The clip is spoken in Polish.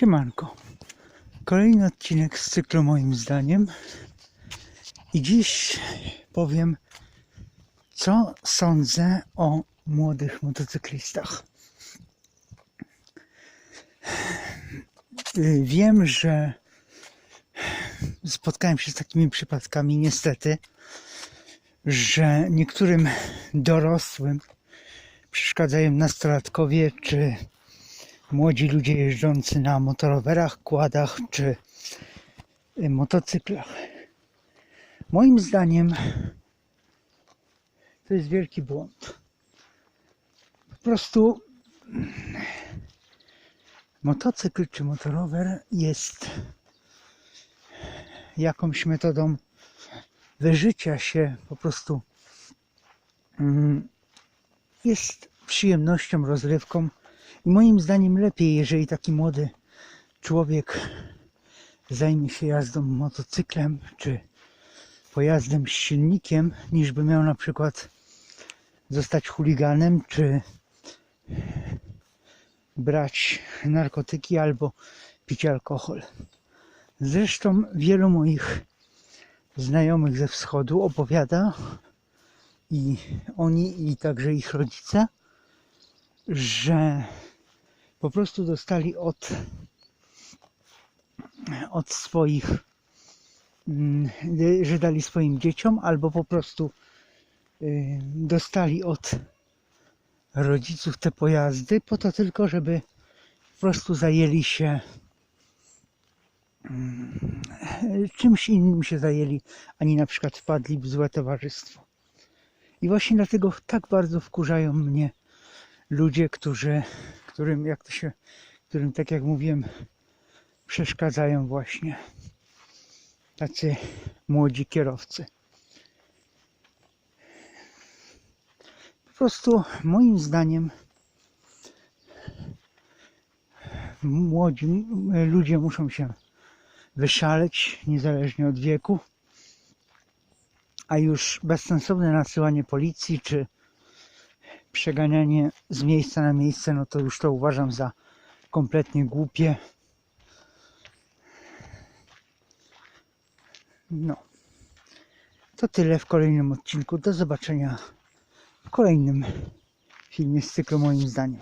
Siemanko. Kolejny odcinek z cyklu moim zdaniem. I dziś powiem, co sądzę o młodych motocyklistach. Wiem, że spotkałem się z takimi przypadkami, niestety, że niektórym dorosłym przeszkadzają nastolatkowie czy młodzi ludzie jeżdżący na motorowerach, kładach czy motocyklach. Moim zdaniem to jest wielki błąd. Po prostu motocykl czy motorower jest jakąś metodą wyżycia się po prostu mm, jest przyjemnością, rozrywką i moim zdaniem lepiej, jeżeli taki młody człowiek zajmie się jazdą motocyklem czy pojazdem z silnikiem, niż by miał na przykład zostać chuliganem czy brać narkotyki albo pić alkohol. Zresztą wielu moich znajomych ze wschodu opowiada i oni i także ich rodzice, że po prostu dostali od, od swoich, mm, że dali swoim dzieciom, albo po prostu y, dostali od rodziców te pojazdy, po to tylko, żeby po prostu zajęli się mm, czymś innym się zajęli, ani na przykład wpadli w złe towarzystwo. I właśnie dlatego tak bardzo wkurzają mnie ludzie, którzy, którym, jak to się, którym, tak jak mówiłem, przeszkadzają właśnie tacy młodzi kierowcy. Po prostu moim zdaniem młodzi ludzie muszą się wyszaleć niezależnie od wieku, a już bezsensowne nasyłanie policji czy przeganianie z miejsca na miejsce, no to już to uważam za kompletnie głupie. No. To tyle w kolejnym odcinku. Do zobaczenia w kolejnym filmie z cyklu moim zdaniem.